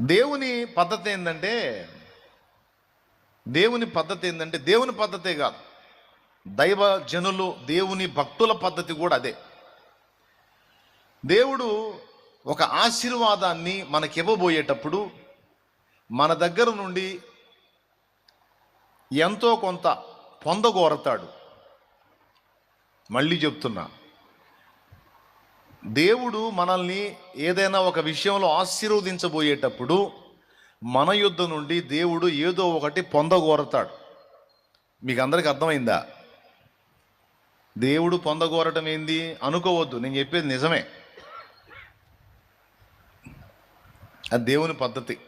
దేవుని పద్ధతి ఏంటంటే దేవుని పద్ధతి ఏంటంటే దేవుని పద్ధతే కాదు. దైవ జనులు దేవుని భక్తుల పద్ధతి కూడా అదే. దేవుడు ఒక ఆశీర్వాదాన్ని మనకివ్వబోయేటప్పుడు మన దగ్గర నుండి ఎంతో కొంత పొందగోరతాడు. మళ్ళీ చెప్తున్నా దేవుడు మనల్ని ఏదైనా ఒక విషయంలో ఆశీర్వదించబోయేటప్పుడు మన యుద్ధ నుండి దేవుడు ఏదో ఒకటి పొందగోరతాడు. మీకు అందరికి అర్థమైందా? దేవుడు పొందగోరటం ఏంది? అనుకోవద్దు. నేను చెప్పేది నిజమే. అది దేవుని పద్ధతి.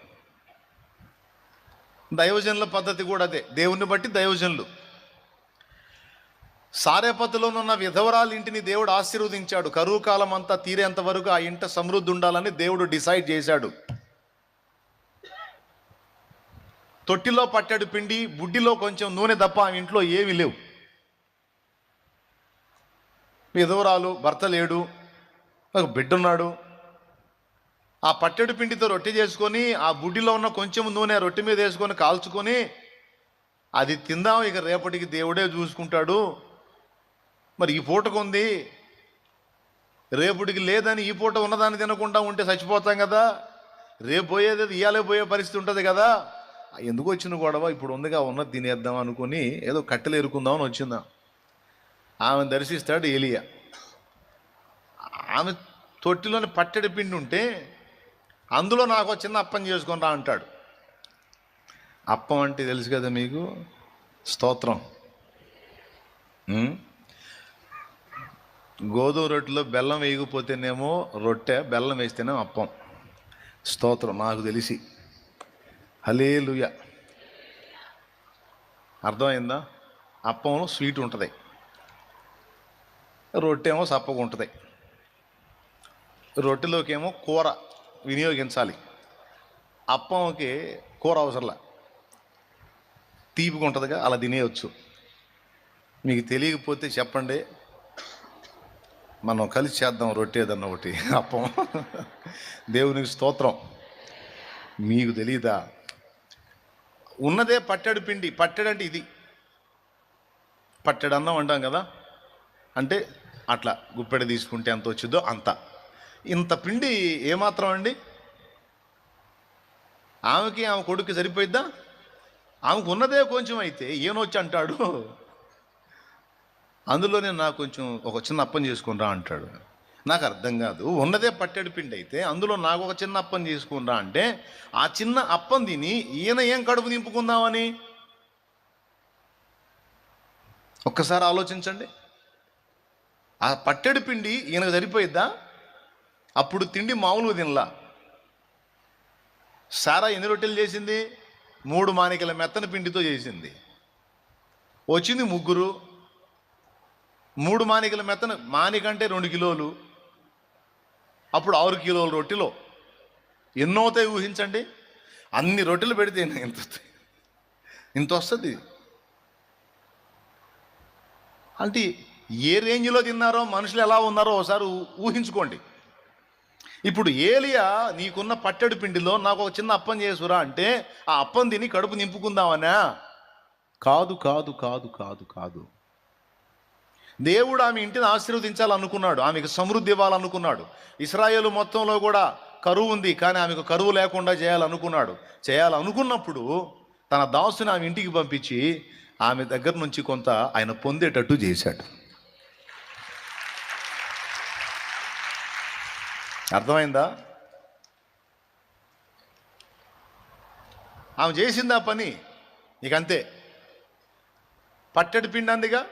దైవజనుల పద్ధతి కూడా అదే. దేవుని బట్టి దైవజనులు. సారేపతిలోనున్న విధవరాలు ఇంటిని దేవుడు ఆశీర్వదించాడు. కరువు కాలం అంతా తీరేంత వరకు ఆ ఇంట సమృద్ధి ఉండాలని దేవుడు డిసైడ్ చేశాడు. తొట్టిలో పట్టాడు పిండి బుడ్డిలో కొంచెం నూనె తప్ప ఆ ఇంట్లో ఏమీ లేవు. విధవరాలు భర్త లేడు ఒక బిడ్డ ఉన్నాడు ఆ పట్టెడు పిండితో రొట్టె చేసుకొని ఆ బుడ్డిలో ఉన్న కొంచెం నూనె రొట్టె మీద వేసుకొని కాల్చుకొని అది తిందాం ఇక రేపటికి దేవుడే చూసుకుంటాడు. మరి ఈ పూటకు ఉంది. రేపుడికి లేదని ఈ పూట ఉన్నదాన్ని తినకుండా ఉంటే చచ్చిపోతాం కదా. రేపు పోయేది ఇవ్వాలే ఇయాలే పోయే పరిస్థితి ఉంటుంది కదా. ఎందుకు వచ్చిన గొడవ? ఇప్పుడు ఉందిగా ఉన్నది తినేద్దాం అనుకుని ఏదో కట్టెలు ఎరుకుందామని వచ్చిందాం. ఆమె దర్శిస్తాడు ఏలియా. ఆమె తొట్టిలోని పట్టెడి పిండి ఉంటే అందులో నాకు చిన్న అప్పం చేసుకొని రా అంటాడు. అప్పం అంటే తెలుసు కదా మీకు? స్తోత్రం. గోధుమ రొట్టెలో బెల్లం వేయకపోతేనేమో రొట్టె బెల్లం వేస్తేనేమో అప్పం. స్తోత్రం నాకు తెలిసి. హలేలుయ అర్థమైందా? అప్పంలో స్వీట్ ఉంటుంది. రొట్టె ఏమో సప్పగా ఉంటుంది. రొట్టెలోకి ఏమో కూర వినియోగించాలి. అప్పంకి కూర అవసరంలా. తీపిగా ఉంటుందిగా అలా తినేయచ్చు. మీకు తెలియకపోతే చెప్పండి. మనం కలిసి చేద్దాం రొట్టేదన్న ఒకటి అప్పం. దేవునికి స్తోత్రం. మీకు తెలియదా ఉన్నదే పట్టెడు పిండి. పట్టెడు అంటే ఇది. పట్టెడు అన్నం అంటాం కదా? అంటే అట్లా గుప్పెడ తీసుకుంటే ఎంత వచ్చిందో అంత. ఇంత పిండి ఏమాత్రం అండి? ఆమెకి ఆమె కొడుకు సరిపోయిద్దా? ఆమెకు ఉన్నదే కొంచెం అయితే. ఏనొచ్చి అంటాడు? అందులోనే నాకు కొంచెం ఒక చిన్న అప్పం చేసుకుని రా అంటాడు. నాకు అర్థం కాదు. ఉన్నదే పట్టెడు పిండి అయితే అందులో నాకు ఒక చిన్న అప్పం చేసుకుని రా అంటే ఆ చిన్న అప్పం తిని ఈయన ఏం కడుపు నింపుకుందామని? ఒక్కసారి ఆలోచించండి. ఆ పట్టెడు పిండి ఈయనకు సరిపోయిద్దా? అప్పుడు తిండి మామూలుగా తినలా. సారా ఎన్ని రొట్టెలు చేసింది? మూడు మానికల మెత్తన పిండితో చేసింది. వచ్చింది ముగ్గురు. మూడు మానికల మెత్తన మానికంటే రెండు కిలోలు. అప్పుడు ఆరు కిలోల రొట్టెలో. ఎన్నో అవుతాయి ఊహించండి? అన్ని రొట్టెలు పెడితే ఇంత ఇంత వస్తుంది. అంటే ఏ రేంజ్లో తిన్నారో మనుషులు ఎలా ఉన్నారో ఒకసారి ఊహించుకోండి. ఇప్పుడు ఏలియా నీకున్న పట్టెడు పిండిలో నాకు ఒక చిన్న అప్పం చేసురా అంటే ఆ అప్పం తిని కడుపు నింపుకుందామనా కాదు కాదు కాదు కాదు కాదు. దేవుడు ఆమె ఇంటిని ఆశీర్వదించాలనుకున్నాడు ఆమెకు సమృద్ధి ఇవ్వాలనుకున్నాడు. ఇస్రాయేల్ మొత్తంలో కూడా కరువు ఉంది కానీ ఆమెకు కరువు లేకుండా చేయాలనుకున్నాడు. చేయాలనుకున్నప్పుడు తన దాసుని ఆమె ఇంటికి పంపించి ఆమె దగ్గర నుంచి కొంత ఆయన పొందేటట్టు చేశాడు. అర్థమైందా? ఆమె చేసింది ఆ పని? నీకంతే. పట్టెడు పిండి అందిగా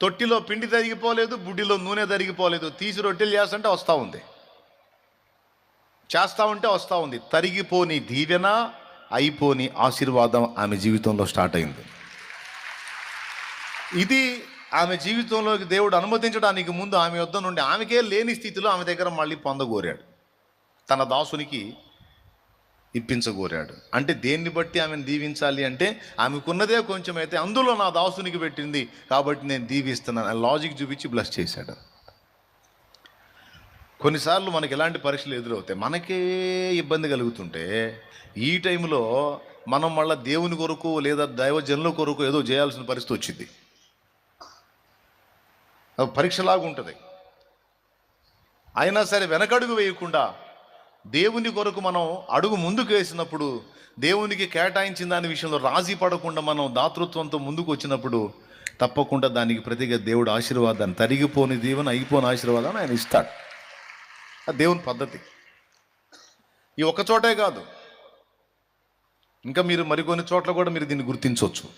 తొట్టిలో పిండి తరిగిపోలేదు బుడ్డిలో నూనె తరిగిపోలేదు. తీసి రొట్టెలు చేస్తుంటే వస్తూ ఉంది. చేస్తూ ఉంటే వస్తూ ఉంది. తరిగిపోని దీవెన అయిపోని ఆశీర్వాదం ఆమె జీవితంలో స్టార్ట్ అయింది. ఇది ఆమె జీవితంలోకి దేవుడు అనుమతించడానికి ముందు ఆమె వద్ద నుండి ఆమెకే లేని స్థితిలో ఆమె దగ్గర మళ్ళీ పొందగోరాడు. తన దాసునికి ఇప్పించగోరాడు. అంటే దేన్ని బట్టి ఆమెను దీవించాలి అంటే ఆమెకున్నదే కొంచెం అయితే అందులో నా దాసునికి పెట్టింది కాబట్టి నేను దీవిస్తున్నాను లాజిక్ చూపించి బ్లస్ చేశాడు. కొన్నిసార్లు మనకి ఎలాంటి పరీక్షలు ఎదురవుతాయి? మనకే ఇబ్బంది కలుగుతుంటే ఈ టైంలో మనం మళ్ళీ దేవుని కొరకు లేదా దైవజనుల కొరకు ఏదో చేయాల్సిన పరిస్థితి వచ్చింది. పరీక్షలాగా ఉంటుంది అయినా సరే వెనకడుగు వేయకుండా దేవుని కొరకు మనం అడుగు ముందుకు వేసినప్పుడు దేవునికి కేటాయించిన దాని విషయంలో రాజీ పడకుండా మనం దాతృత్వంతో ముందుకు వచ్చినప్పుడు తప్పకుండా దానికి ప్రతిగా దేవుడు ఆశీర్వాదాన్ని తరిగిపోని దీవెన అయిపోని ఆశీర్వాదాన్ని ఆయన ఇస్తాడు. ఆ దేవుని పద్ధతి. ఈ ఒక్క చోటే కాదు. ఇంకా మీరు మరికొన్ని చోట్ల కూడా మీరు దీన్ని గుర్తించవచ్చు.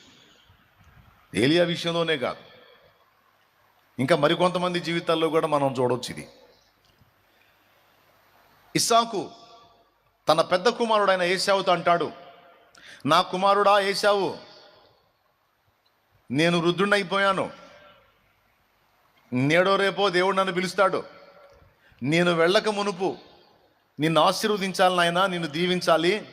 ఏలియా విషయంలోనే కాదు. ఇంకా మరికొంతమంది జీవితాల్లో కూడా మనం చూడవచ్చు ఇది. ఇస్సాకు తన పెద్ద కుమారుడైన ఏసావుతో అంటాడు నా కుమారుడా ఏసావు నేను వృద్ధుడైపోయాను నేడో రేపో దేవుడు నన్ను పిలుస్తాడు. నేను వెళ్ళక మునుపు నిన్ను ఆశీర్వదించాలి నాయన నిన్ను దీవించాలి.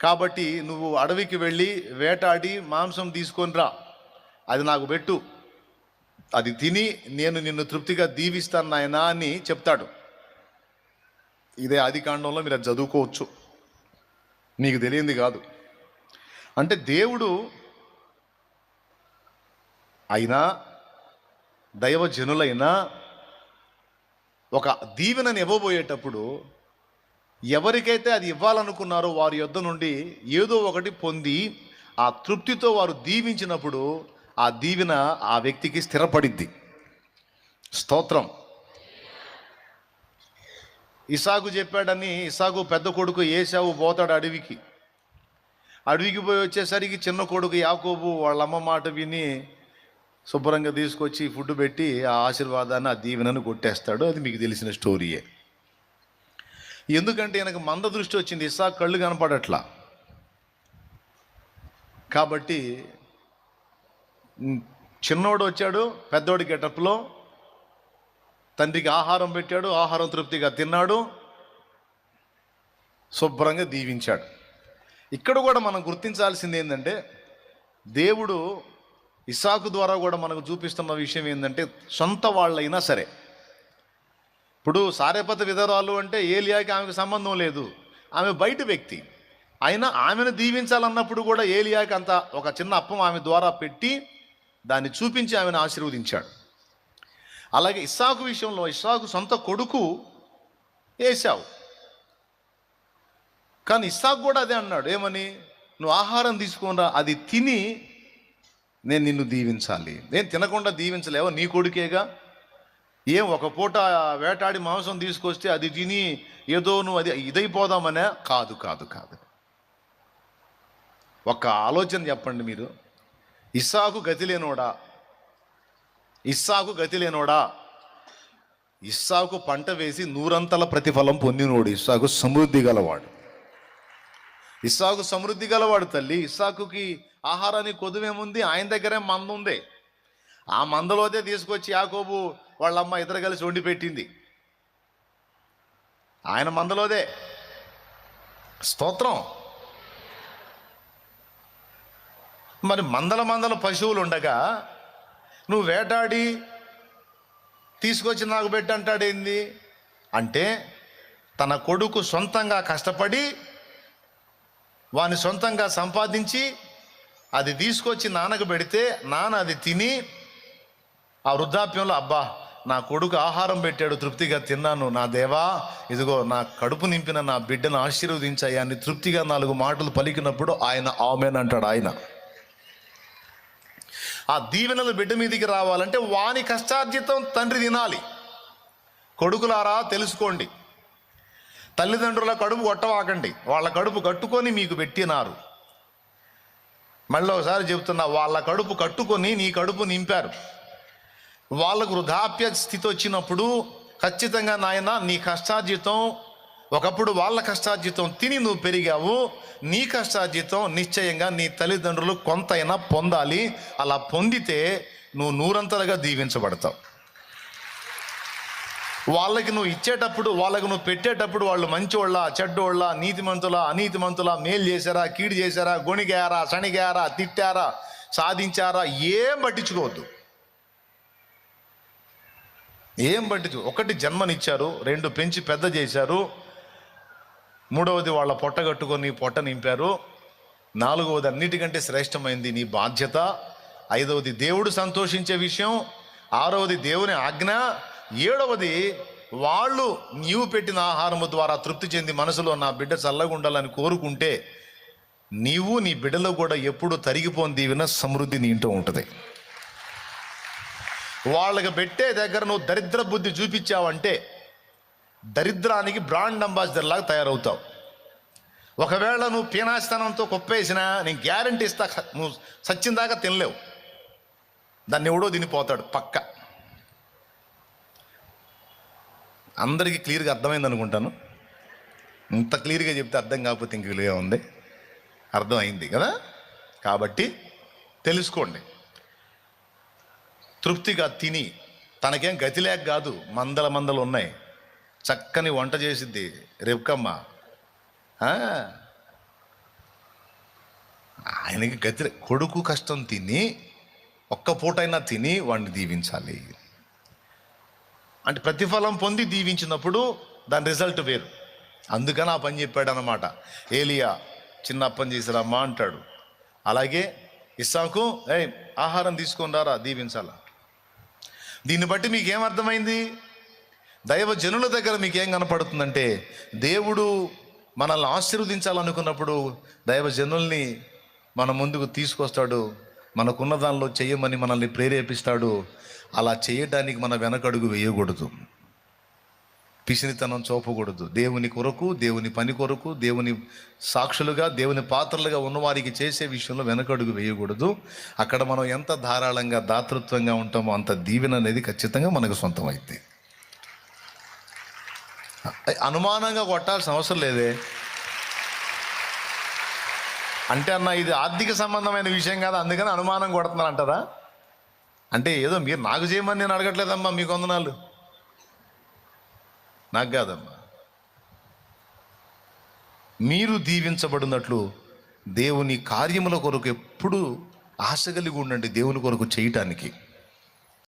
కాబట్టి నువ్వు అడవికి వెళ్ళి వేటాడి మాంసం తీసుకొని రా. అది నాకు పెట్టు. అది తిని నేను నిన్ను తృప్తిగా దీవిస్తాను నాయనా అని చెప్తాడు. ఇదే ఆది కాండంలో మీరు చదువుకోవచ్చు. నీకు తెలియంది కాదు. అంటే దేవుడు అయినా దైవజనులైనా ఒక దీవెనని ఇవ్వబోయేటప్పుడు ఎవరికైతే అది ఇవ్వాలనుకున్నారో వారి యొద్ద నుండి ఏదో ఒకటి పొంది ఆ తృప్తితో వారు దీవించినప్పుడు ఆ దీవెన ఆ వ్యక్తికి స్థిరపడిద్ది. స్తోత్రం. ఇసాకు చెప్పాడని ఇసాకు పెద్ద కొడుకు ఏసావు పోతాడు అడవికి. అడవికి పోయి వచ్చేసరికి చిన్న కొడుకు యాకోబు వాళ్ళ అమ్మ మాట విని శుభ్రంగా తీసుకొచ్చి ఫుడ్ పెట్టి ఆ ఆశీర్వాదాన్ని ఆ దీవెనను కొట్టేస్తాడు. అది మీకు తెలిసిన స్టోరీయే. ఎందుకంటే ఆయనకు మంద దృష్టి వచ్చింది. ఇసాకు కళ్ళు కనపడట్లా. కాబట్టి చిన్నోడు వచ్చాడు పెద్దోడి గెటప్లో తండ్రికి ఆహారం పెట్టాడు ఆహారం తృప్తిగా తిన్నాడు శుభ్రంగా దీవించాడు. ఇక్కడ కూడా మనం గుర్తించాల్సింది ఏంటంటే దేవుడు ఇసాకు ద్వారా కూడా మనకు చూపిస్తున్న విషయం ఏంటంటే సొంత వాళ్ళైనా సరే. ఇప్పుడు సారేపత విధరాలు అంటే ఏలియాకి ఆమెకు సంబంధం లేదు. ఆమె బయట వ్యక్తి. అయినా ఆమెను దీవించాలన్నప్పుడు కూడా ఏలియాకి అంత ఒక చిన్న అప్పం ఆమె ద్వారా పెట్టి దాన్ని చూపించి ఆమెను ఆశీర్వదించాడు. అలాగే ఇస్సాకు విషయంలో ఇస్సాకు సొంత కొడుకు వేశావు కానీ ఇస్సాకు కూడా అదే అన్నాడు ఏమని? నువ్వు ఆహారం తీసుకున్నా అది తిని నేను నిన్ను దీవించాలి. నేను తినకుండా దీవించలేవో? నీ కొడుకేగా? ఏం ఒక పూట వేటాడి మాంసం తీసుకొస్తే అది తిని ఏదో నువ్వు అది ఇదైపోదామనే? కాదు కాదు కాదు. ఒక ఆలోచన చెప్పండి మీరు. ఇస్సాకు గతి లేనోడా ఇస్సాకు గతి లేనోడా? ఇస్సాకు పంట వేసి నూరంతల ప్రతిఫలం పొందినోడు. ఇస్సాకు సమృద్ధి గలవాడు. ఇస్సాకు సమృద్ధి గలవాడు తల్లి. ఇస్సాకుకి ఆహారానికి కొదువేముంది? ఆయన దగ్గరే మంద ఉంది ఆ మందలోదే తీసుకొచ్చి యాకోబు వాళ్ళమ్మ ఇద్దరు కలిసి వండి పెట్టింది. ఆయన మందలోదే. స్తోత్రం. మరి మందల మందల పశువులు ఉండగా నువ్వు వేటాడి తీసుకొచ్చి నాకు పెట్టి అంటాడేంది అంటే తన కొడుకు సొంతంగా కష్టపడి వాని సొంతంగా సంపాదించి అది తీసుకొచ్చి నాన్నకు పెడితే నాన్న అది తిని ఆ వృద్ధాప్యంలో అబ్బా నా కొడుకు ఆహారం పెట్టాడు తృప్తిగా తిన్నాను నా దేవా ఇదిగో నా కడుపు నింపిన నా బిడ్డను ఆశీర్వదించాయి అని తృప్తిగా నాలుగు మాటలు పలికినప్పుడు ఆయన ఆమెన్ అంటాడు ఆయన. ఆ దీవెనలు బిడ్డ మీదికి రావాలంటే వాని కష్టార్జితం తండ్రి తినాలి. కొడుకులారా తెలుసుకోండి. తల్లిదండ్రుల కడుపు కొట్టవాకండి. వాళ్ళ కడుపు కట్టుకొని మీకు పెట్టినారు. మళ్ళీ ఒకసారి చెబుతున్నా వాళ్ళ కడుపు కట్టుకొని నీ కడుపు నింపారు. వాళ్ళకు వృధాప్య స్థితి వచ్చినప్పుడు ఖచ్చితంగా నాయన నీ కష్టార్జితం ఒకప్పుడు వాళ్ళ కష్టార్జితం తిని నువ్వు పెరిగావు నీ కష్టార్జితం నిశ్చయంగా నీ తల్లిదండ్రులు కొంతైనా పొందాలి. అలా పొందితే నువ్వు నూరంతలుగా దీవించబడతావు. వాళ్ళకి నువ్వు ఇచ్చేటప్పుడు వాళ్ళకు నువ్వు పెట్టేటప్పుడు వాళ్ళు మంచోళ్ళ చెడ్డోళ్ళ నీతిమంతుల అనీతిమంతుల మేలు చేశారా కీడు చేశారా గొణిగారా శనిగారా తిట్టారా సాధించారా ఏం పట్టించుకోవద్దు. ఏం పట్టించుకో ఒకటి జన్మనిచ్చారు రెండు పెంచి పెద్ద చేశారు మూడవది వాళ్ళ పొట్ట కట్టుకొని పొట్ట నింపారు. నాలుగవది అన్నిటికంటే శ్రేష్టమైంది నీ బాధ్యత. ఐదవది దేవుడు సంతోషించే విషయం. ఆరవది దేవుని ఆజ్ఞ. ఏడవది వాళ్ళు నీవు పెట్టిన ఆహారము ద్వారా తృప్తి చెంది మనసులో నా బిడ్డ చల్లగా ఉండాలని కోరుకుంటే నీవు నీ బిడ్డలో కూడా ఎప్పుడు తరిగిపోని దీవిన సమృద్ధి నీ ఇంట్లో ఉంటుంది. వాళ్ళకి పెట్టే దగ్గర నువ్వు దరిద్ర బుద్ధి చూపించావంటే దరిద్రానికి బ్రాండ్ అంబాసిడర్ లాగా తయారవుతావు. ఒకవేళ నువ్వు పీనాస్థానంతో కుప్పేసినా నేను గ్యారంటీ ఇస్తా నువ్వు సచ్చిన దాకా తినలేవు. దాన్ని ఎవడో తినిపోతాడు పక్క. అందరికీ క్లియర్గా అర్థమైంది అనుకుంటాను. ఇంత క్లియర్గా చెప్తే అర్థం కాకపోతే ఇంక విలువ ఉంది. అర్థమైంది కదా? కాబట్టి తెలుసుకోండి. తృప్తిగా తిని తనకేం గతి లేక కాదు మందల మందలు ఉన్నాయి. చక్కని వంట చేసిద్ది రేపుకమ్మ. ఆయనకి గతి కొడుకు కష్టం తిని ఒక్క పూటైనా తిని వాడిని దీవించాలి. అంటే ప్రతిఫలం పొంది దీవించినప్పుడు దాని రిజల్ట్ వేరు. అందుకని ఆ పని చెప్పాడు అనమాట ఏలియా చిన్న అప్పని చేసిరమ్మా అంటాడు. అలాగే ఇస్సాకు ఏ ఆహారం తీసుకొని రారా దీవించాలా? దీన్ని బట్టి మీకేమర్థమైంది దైవ జనుల దగ్గర మీకు ఏం కనపడుతుందంటే దేవుడు మనల్ని ఆశీర్వదించాలనుకున్నప్పుడు దైవ జనుల్ని మన ముందుకు తీసుకొస్తాడు మనకున్న దానిలో చేయమని మనల్ని ప్రేరేపిస్తాడు. అలా చేయడానికి మన వెనకడుగు వేయకూడదు. పిసినితనం చూపకూడదు. దేవుని కొరకు దేవుని పని కొరకు దేవుని సాక్షులుగా దేవుని పాత్రలుగా ఉన్నవారికి చేసే విషయంలో వెనకడుగు వేయకూడదు. అక్కడ మనం ఎంత ధారాళంగా దాతృత్వంగా ఉంటామో అంత దీవెన అనేది ఖచ్చితంగా మనకు సొంతం అనుమానంగా కొట్టాల్సిన అవసరం లేదే. అంటే అన్న ఇది ఆర్థిక సంబంధమైన విషయం కాదు అందుకని అనుమానం కొడుతున్నారు అంటారా అంటే ఏదో మీరు నాకు చేయమని నేను అడగట్లేదమ్మా మీకు వందనాలు నాకు కాదమ్మా. మీరు దీవించబడినట్లు దేవుని కార్యముల కొరకు ఎప్పుడు ఆశ కలిగి ఉండండి దేవుని కొరకు చేయటానికి.